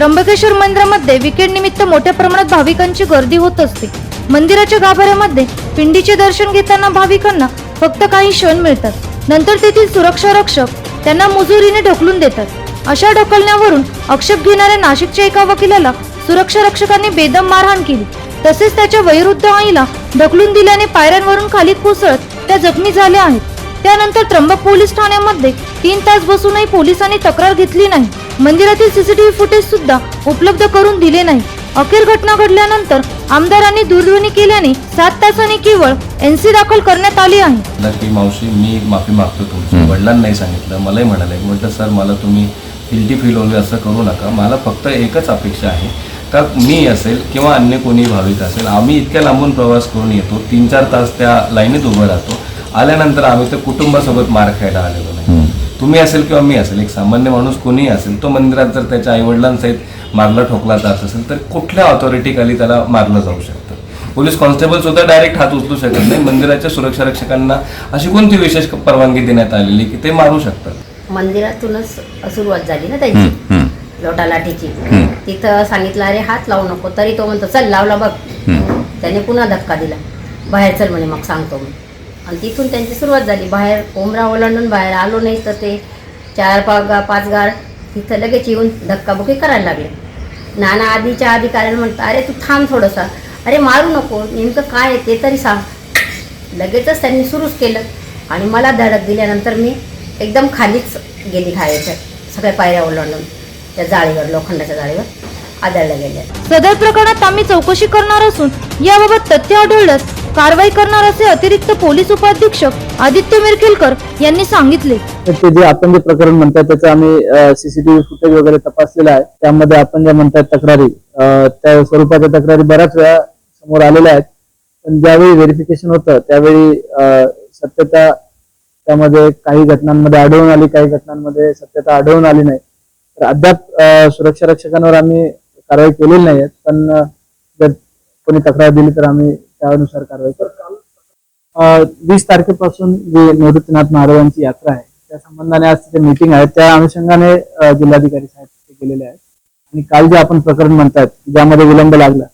त्र्यंबकेश्वर मंदिरामध्ये विकेंड निमित्त मोठ्या प्रमाणात भाविकांची गर्दी होत असते. मंदिराच्या गाभाऱ्यामध्ये पिंडीचे दर्शन घेताना भाविकांना फक्त काही क्षण मिळतात. नंतर तेथील सुरक्षा रक्षक त्यांना मुजुरीने ढकलून देतात. अशा ढकलण्यावरून आक्षेप घेणाऱ्या नाशिकच्या एका वकिलाला सुरक्षा रक्षकांनी बेदम मारहाण केली. तसेच त्याच्या वयोवृद्ध आईला ढकलून दिल्याने पायऱ्यांवरून खाली कोसळत त्या जखमी झाल्या आहेत. त्यानंतर त्र्यंबक पोलीस ठाण्यामध्ये तीन तास बसूनही पोलिसांनी तक्रार घेतली नाही. मंदिरातील सीसीटीव्ही फुटेज सुद्धा उपलब्ध करून दिले नाही. अखेर घटना घडल्यानंतर आमदारांनी दूरध्वनी केल्याने सात तासांनी केवळ एनसी दाखल करण्यात आली आहे. की मावशी मी माफी मागतो तुमची. वडिलांना नाही सांगितलं मलाही म्हणाले म्हटलं सर मला तुम्ही गिल्टी फील होईल असं करू नका. मला फक्त एकच अपेक्षा आहे का मी असेल किंवा अन्य कोणी भाविक असेल आम्ही इतक्या लांबून प्रवास करून येतो तीन चार तास त्या लाईनीत उभं राहतो. आल्यानंतर आम्ही तर कुटुंबासोबत मार खायला आलेलो नाही. तुम्ही असेल किंवा मी असेल एक सामान्य माणूस कोणीही असेल तो मंदिरात जर त्याच्या आईवडिलांसहित मारला ठोकला जात असेल तर कुठल्या ऑथॉरिटीखाली त्याला मारलं जाऊ शकतं? पोलीस कॉन्स्टेबल सुद्धा डायरेक्ट हात उचलू शकत नाही. मंदिराच्या सुरक्षा रक्षकांना अशी कोणती विशेष परवानगी देण्यात आलेली की ते मारू शकतात? मंदिरातूनच सुरुवात झाली ना त्याची? लोटा लाठीची. तिथं सांगितलं अरे हात लावू नको. तरी तो म्हणतो चल लावला बघ. त्याने पुन्हा धक्का दिला. बाहेर चल म्हणे मग सांगतो. मी आणि तिथून त्यांची सुरुवात झाली. बाहेर कोंबरा ओलांडून बाहेर आलो नाही तर ते चार पाच गा पाच गार तिथं लगेच येऊन धक्काबुक्की करायला लागले. नाना आधीच्या आधी कारण म्हणतं अरे तू थांब थोडंसा. अरे मारू नको. नेमकं काय आहे ते तरी सांग. लगेचच त्यांनी सुरूच केलं. आणि मला धडक दिल्यानंतर मी एकदम खालीच गेली खायच्या सगळ्या पायऱ्या ओलांडून त्या जाळीवर लोखंडाच्या जाळीवर आदळल्या गेल्या. सदर प्रकरणात आम्ही चौकशी करणार असून याबाबत तथ्य आढळल्यास कारवाई करणार असे अतिरिक्त पोलीस उपाधीक्षक आदित्य मिरकेलकर यांनी सांगितले. ते जे आपण जे प्रकरण म्हणतात त्याचं आम्ही सीसीटीव्ही फुटेज वगैरे तपासलेलं आहे. त्यामध्ये आपण ज्या म्हणतात तक्रारी त्या स्वरूपाच्या तक्रारी बऱ्याच वेळा समोर आलेल्या आहेत. पण ज्यावेळी व्हेरिफिकेशन होतं त्यावेळी सत्यता त्यामध्ये काही घटनांमध्ये आढळून आली काही घटनांमध्ये सत्यता आढळून आली नाही. तर अद्याप सुरक्षा रक्षकांवर आम्ही कारवाई केलेली नाही पण जर कोणी तक्रार दिली तर आम्ही त्यानुसार कारवाई करतो. वीस तारखेपासून जी निवृत्तीनाथ महाराजांची यात्रा आहे त्या संबंधाने आज तिथे मीटिंग आहे. त्या अनुषंगाने जिल्हाधिकारी साहेब तिथे गेलेले आहेत. आणि काल जे आपण प्रकरण म्हणतात ज्यामध्ये विलंब लागला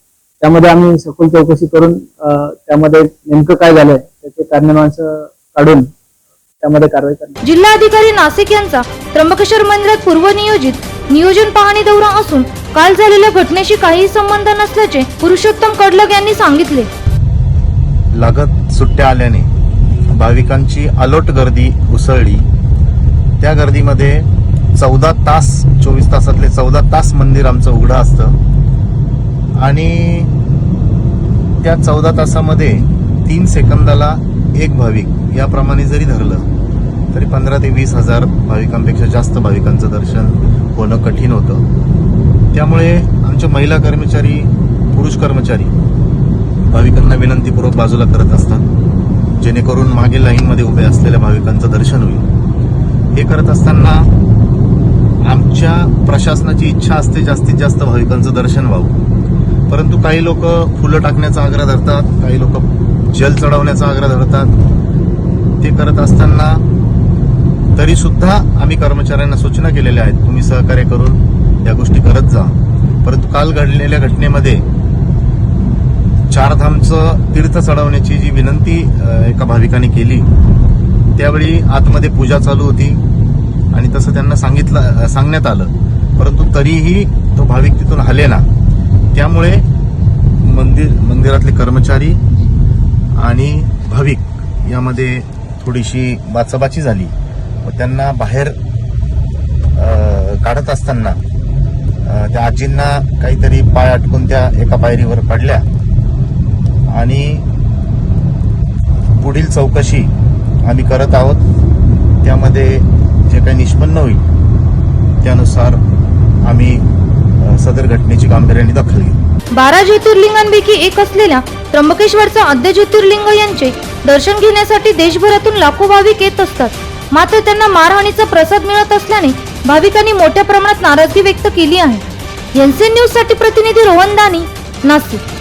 त्यामध्ये आम्ही सखोल चौकशी करून त्यामध्ये नेमकं काय झालंय त्याचे कारणमांस काढून त्यामध्ये कारवाई करणार. जिल्हाधिकारी नाशिक यांचा त्र्यंबकेश्वर मंदिरात पूर्वनियोजित नियोजन पाहणी दौरा असून काल झालेल्या घटनेशी काही संबंध नसल्याचे पुरुषोत्तम कडलग यांनी सांगितले. लागत सुट्ट्या आल्याने भाविकांची अलोट गर्दी उसळली. त्या गर्दीमध्ये चौदा तास चोवीस तासातले चौदा तास मंदिर आमचं उघडं असतं. आणि त्या चौदा तासामध्ये तीन सेकंदाला एक भाविक याप्रमाणे जरी धरलं तरी पंधरा ते वीस हजार भाविकांपेक्षा जास्त भाविकांचं दर्शन होणं कठीण होतं. त्यामुळे आमचे महिला कर्मचारी पुरुष कर्मचारी भाविकांना विनंतीपूर्वक बाजूला करत असतात जेणेकरून मागे लाईनमध्ये उभे असलेल्या भाविकांचं दर्शन होईल. हे करत असताना आमच्या प्रशासनाची इच्छा असते जास्तीत जास्त भाविकांचं दर्शन व्हावं. परंतु काही लोक फुलं टाकण्याचा आग्रह धरतात काही लोक जल चढवण्याचा आग्रह धरतात. ते करत असताना तरी सुद्धा आम्ही कर्मचाऱ्यांना सूचना केलेल्या आहेत तुम्ही सहकार्य करून या गोष्टी करत जा. परंतु काल घडलेल्या घटनेमध्ये चारधामचं तीर्थ चढवण्याची जी विनंती एका भाविकाने केली त्यावेळी आतमध्ये पूजा चालू होती आणि तसं त्यांना सांगितलं सांगण्यात आलं. परंतु तरीही तो भाविक तिथून हलेना. त्यामुळे मंदिर मंदिरातले कर्मचारी आणि भाविक यामध्ये थोडीशी बाचाबाची झाली. व त्यांना बाहेर काढत असताना त्या आजींना काहीतरी पाय अटकून त्या एका पायरीवर पडल्या. आणि पुढील चौकशी आम्ही करत आहोत. त्यामध्ये जे काही निष्पन्न होईल त्यानुसार आम्ही सदर घटनेची गांभीर्याने दखल घेऊ. बारा ज्योतिर्लिंगांपैकी एक असलेल्या त्र्यंबकेश्वरचा आद्य ज्योतिर्लिंग यांचे दर्शन घेण्यासाठी देशभरातून लाखो भाविक येत असतात. मात्र त्यांना मारहाणीचा प्रसाद मिळत असल्याने भाविकांनी मोठ्या प्रमाणात नाराजगी व्यक्त केली आहे. एनसीएन न्यूजसाठी प्रतिनिधी रोहन दानी नाशिक.